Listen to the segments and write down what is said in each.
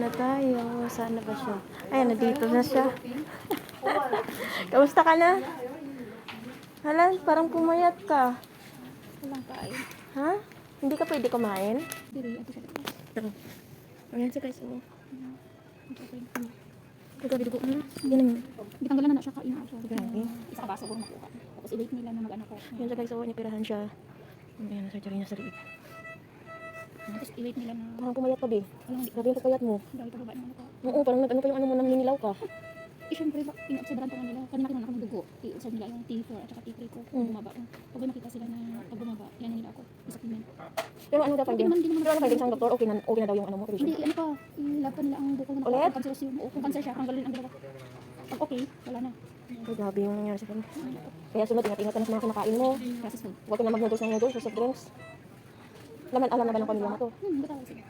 na tayo. Saan na ba siya? Ayan, nandito na siya. Kamusta ka na? Halan, parang pumayat ka. Walang kain. Ha? Hindi ka pwede kumain? Dili, ato siya. Ito. Ayan siya guys. Oh. Grabe dugo mo. Yan ang. Bitanggalan na na siya kain na. Grabe. Isa ka baso ko makuha. Tapos i-wait nila na mag-ano ko. Yan siya guys. Oh, nipirahan siya. Ayan, nasa niya sa liit. Tapos i-wait nila na Parang pumayat ka, be. walang hindi. Grabe yung pagpayat mo. Dahil pababa naman ako. Oo, parang nag-ano pa yung ano mo, naninilaw ka. Eh, syempre, ba, pina-obserbahan pa nga nila. Kanina kinuha ako ng dugo. I-observe nila yung T4 at saka T3 ko. Pag Mm. bumaba ko. Pag may makita sila na pag bumaba, yan nila ako. Sa supplement. Pero ano hindi naman- Pero ano finding sa doktor? Okay na, okay na daw yung ano mo. Hindi, ano pa, i-lab pa nila ang na Ulit? Kung cancer siya, tanggalin ang dalawa. Pag okay, wala na. Ay, grabe yung nangyari sa kanya. Kaya sunod, ingat-ingat ka na sa mga kinakain mo. Huwag ka na mag-noodles ng noodles soft drinks. Laman, alam na ba ng pamilya mo to? Hmm, bitaw sila.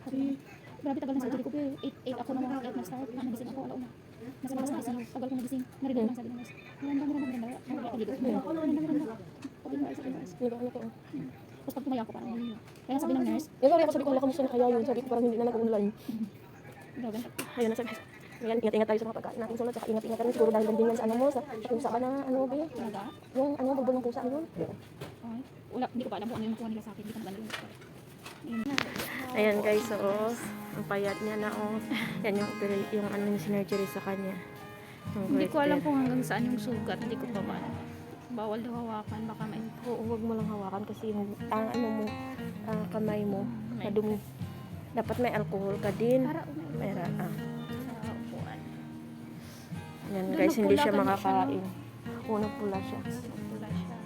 Sabi, grabe tagal ng surgery ko. 8 ako na mga 8 na-start. Ah, nagising ako, alauna. Nasa labas na ICU. Tagal ko nagising. Narinig lang sabi ng nurse. Randa, randa, randa. Randa, randa. Randa, randa. Pati yung ICU nurse. Hindi ba ano to? Tapos pag tumaya ako, parang hindi. Kaya sabi ng nurse, Yung ako sabi ko, wala kamusta na kaya yun. Sabi ko parang hindi na nag-online. grabe. Ayun na sabi. Ngayon, ingat-ingat tayo sa mga pagkain natin sunod. Saka ingat-ingat ka rin siguro dahil din yan sa ano mo. Sa sa pusa ba na ano ba yun? Yung ano, bulbul ng pusa ano yun? Ay, wala, hindi ko pa alam kung ano yung nakuha nila sa akin. Hindi ko yung Ayan guys, so ang payat niya na oh. Yan yung, yung ano yung sinergery sa kanya. Hindi ko alam kung hanggang saan yung sugat. Hindi ko pa ba. Bawal daw hawakan. Baka may Oo, huwag mo lang hawakan kasi yung ang ano mo, ang kamay mo, madumi. Dapat may alcohol ka din. para umay Mera, ah. Yan Doon guys, hindi nagpula siya makakain. Oo, nagpula siya. Wala siya.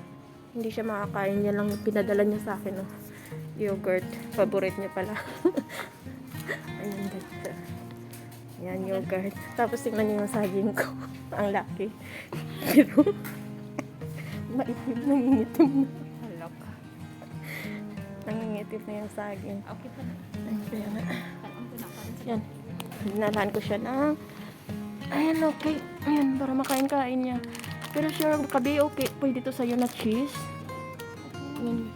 Hindi siya makakain. Yan lang yung pinadala niya sa akin. Oh. Yogurt. Favorite niya pala. Ayan guys. Yan, yogurt. Tapos tingnan niyo yung saging ko. Ang laki. Pero, maitim, nangingitim na. Halok. Nangingitim na yung saging. Okay pa na. Sa Yan. Dinalahan ko siya ng... Ayan, okay. Ayan, para makain-kain niya. Pero sure, kabi, okay. Pwede to sa'yo na cheese. Ayan.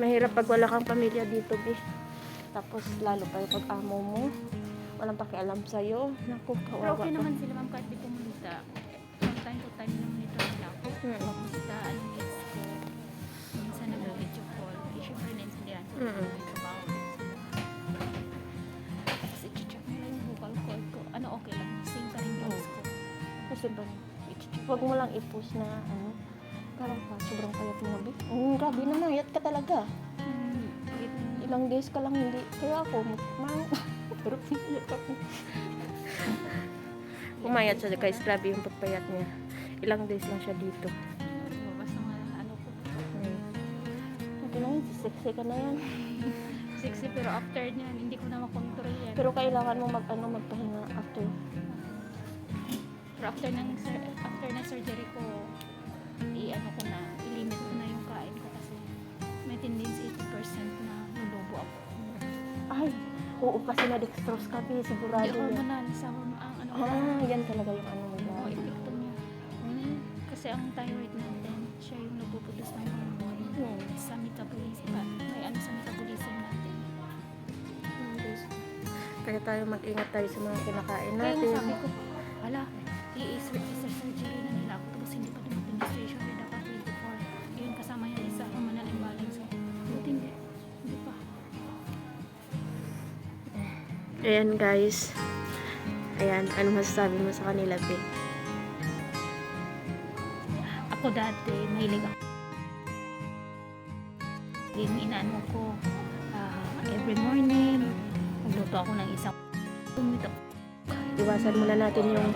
Mahirap pag wala kang pamilya dito, bi. Tapos, lalo pa yung pag-amo mo. Walang pakialam sa'yo. Naku, Pero kawawa okay ka. naman sila ma'am kahit di pumunta. From time to time nang nito nila ako. Mm. Kamusta, ano. Minsan nag-video call. Syempre naintindihan ko. Mm. May Kasi ba, huwag mo lang i-post na, ano, parang pa, sobrang payat mo, bi. Mm, grabe na, mayat ka talaga. Wait, ilang days ka lang hindi. Kaya ako, man, pero pinayat ako. Pumayat siya guys, grabe yung pagpayat niya. Ilang days lang siya dito. ng mga ano ko. Hmm. Ito lang sexy ka na yan. Sexy pero after niyan, hindi ko na makontrol yan. Pero kailangan mo mag, ano, magpahinga after. Pero after ng, after ng surgery ko, i-ano ko na, i-limit ko na yung kain ko kasi may tendency 80% na lulubo ako. Ay, oo kasi na-dextrose ka, Bi. Sigurado Hindi yan. hormonal sa horm- ang ano Ah, yan talaga yung ano mo. Oo, epekto niya. Kasi ang thyroid natin, siya yung nagpuproduce ng hormone Hmm. sa metabolism, pa- may ano sa metabolism natin. Kaya tayo mag-ingat tayo sa mga kinakain Kaya natin. nga sabi ko, ala, i-surgery na nila ako tapos hindi pa yung station with ako 24. Yun kasama yung isa, hormonal imbalance. Buti hindi. Hindi pa. Ayan guys. Ayan, ano masasabi mo sa kanila, Be? Ako dati, mahilig ako. Yung inaano ko, ah, every morning, magluto ako ng isang tumito. Iwasan muna natin yung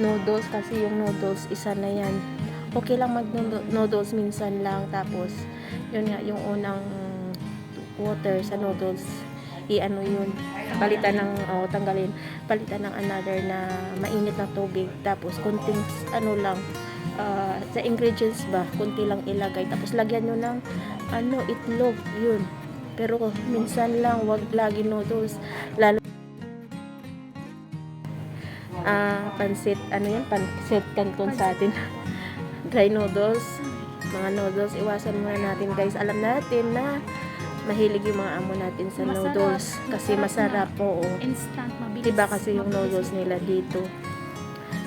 noodles kasi yung noodles, isa na yan. Okay lang mag noodles minsan lang. Tapos, yun nga, yung unang water sa noodles, i-ano yun, palitan ng, o tanggalin, palitan ng another na mainit na tubig. Tapos, kunting, ano lang, ah, sa ingredients ba, kunti lang ilagay. Tapos, lagyan nyo ng, ano, itlog, yun. Pero, minsan lang, wag lagi noodles. Lalo ah pansit, ano yan? Pansit canton sa atin. Dry noodles, mga noodles, iwasan muna natin guys. Alam natin na mahilig yung mga amo natin sa Masarap. noodles. Kasi Masarap masarap, oo. Instant, mabilis. Iba kasi yung noodles nila dito.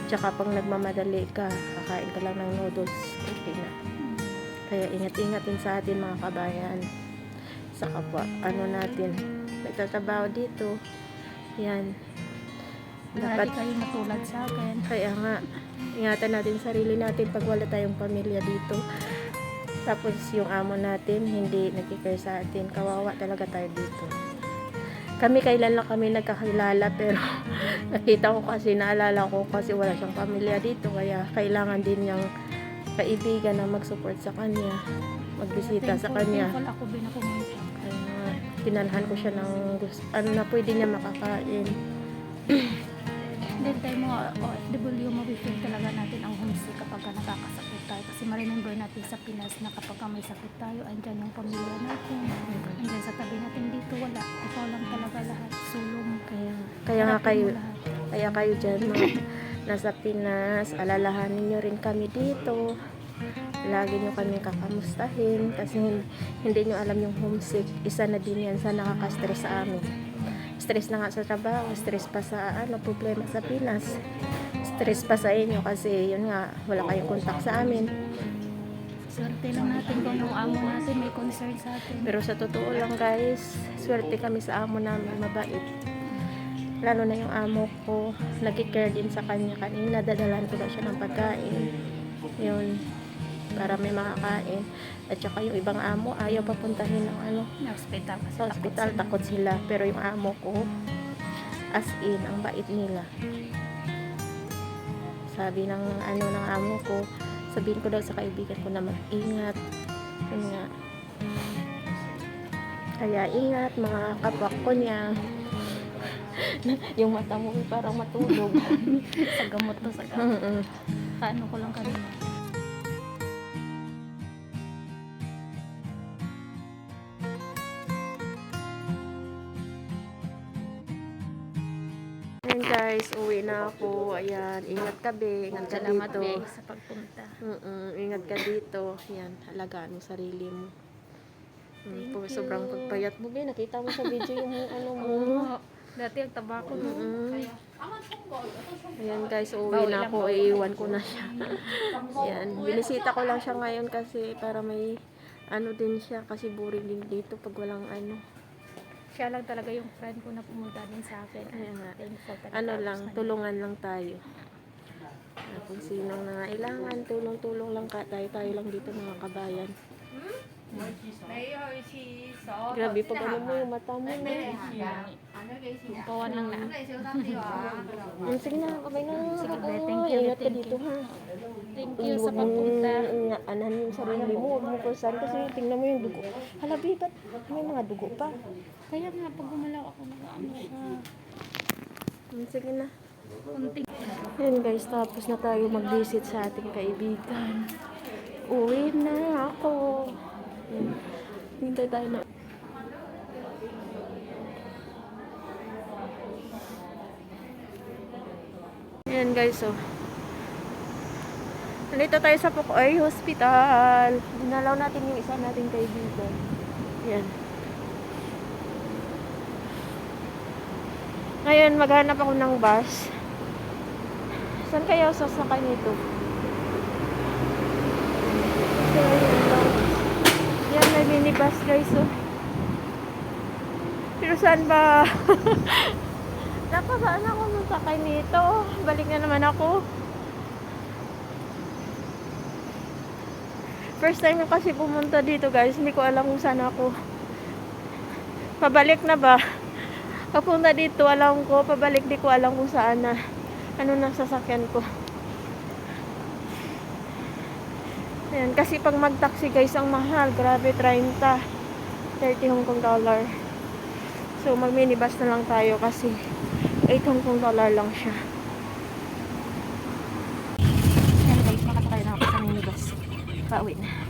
Tsaka pag nagmamadali ka, kakain ka lang ng noodles, okay na. Kaya ingat-ingat din sa atin mga kabayan. Sa kapwa, ano natin, nagtatrabaho dito. Yan. Lagi Dapat kayo matulad sa akin. kaya nga, ingatan natin sarili natin pag wala tayong pamilya dito. Tapos yung amo natin, hindi nagkikare sa atin. Kawawa talaga tayo dito. Kami kailan lang kami nagkakilala pero nakita ko kasi, naalala ko kasi wala siyang pamilya dito. Kaya kailangan din niyang kaibigan na mag-support sa kanya. Magbisita sa kanya. Ako din ako. Kaya nga, tinanhan ko siya ng gusto, ano na pwede niya makakain. Then tayo mga OFW, mabifeel talaga natin ang homesick kapag ka nakakasakit tayo. Kasi ma-remember natin sa Pinas na kapag ka may sakit tayo, andyan yung pamilya natin. Andyan sa tabi natin dito, wala. Ikaw lang talaga lahat. Sulong. Kaya, kaya nga kayo. Kaya kayo dyan, mga nasa Pinas, alalahanin nyo rin kami dito. Lagi nyo kami kakamustahin kasi hin- hindi nyo alam yung homesick. Isa na din yan sa nakaka-stress sa amin. Stress na nga sa trabaho, stress pa sa ano, problema sa Pinas. Stress pa sa inyo kasi yun nga, wala kayong kontak sa amin. Swerte lang natin kung yung amo natin may concern sa atin. Pero sa totoo lang guys, swerte kami sa amo namin, mabait. Lalo na yung amo ko, nag-care din sa kanya kanina, dadalan ko daw siya ng pagkain. Yun, para may makakain. At saka yung ibang amo, ayaw papuntahin ng ano, Na hospital sa hospital, takot sila. Pero yung amo ko, as in, ang bait nila. Sabi ng ano ng amo ko, sabihin ko daw sa kaibigan ko na mag-ingat. Yun nga. Kaya ingat mga kapwa ko niya. yung mata mo parang matulog. sa gamot to sa gamot. Mm-mm. Paano ko lang kanina. Guys, uwi na ako. Ayan, ingat ka be. Ingat ka Salamat dito. Beg sa pagpunta. Mm-mm, ingat ka dito. Yan, halagaan mo sarili mo. Mm, po, sobrang pagpayat mo, be. Nakita mo sa video yung ano mo. Dati ang taba ko no. Mm-mm. Ayan guys, uwi Bawi na ako. Iiwan ko na siya. Yan, binisita ko lang siya ngayon kasi para may ano din siya kasi boring din dito pag walang ano. Siya lang talaga yung friend ko na pumunta din sa akin. Kaya nga. Ano lang, tulungan lang tayo. Kung sinong nangailangan, tulong-tulong lang ka, tayo-tayo lang dito mga kabayan. Grabe, pag ano mo yung mata mo, no? Kawan lang na. Sige na, kamay na. Sige, Ingat ka dito, ha? Thank you sa pagpunta. nga, anahan yung sarili mo, huwag mo kursan kasi tingnan mo yung dugo. Hala, babe, ba't may mga dugo pa? Kaya nga, pag gumalaw ako, nag-ano siya. Hmm, Sige na. Kunting. Yan guys, tapos na tayo mag-visit sa ating kaibigan. Uwi na ako. Hintay tayo na. Yan guys, oh. Nandito tayo sa Pukoy Hospital. Dinalaw natin yung isa nating kaibigan. Yan. Ngayon, maghanap ako ng bus. Saan kaya sasakay nito? So. Yan, may minibus guys, oh. Pero saan ba? Dapat saan ako masakay nito? Balik na naman ako. First time ko kasi pumunta dito guys. Hindi ko alam kung saan ako. Pabalik na ba? Papunta dito, alam ko. Pabalik, di ko alam kung saan na. Ano na sasakyan ko. Ayan, kasi pag mag-taxi guys, ang mahal. Grabe, 30. 30 Hong Kong dollar. So, mag-minibus na lang tayo kasi 8 Hong Kong dollar lang siya. Ayan guys, makasakay na ako sa minibus. Pauwi na.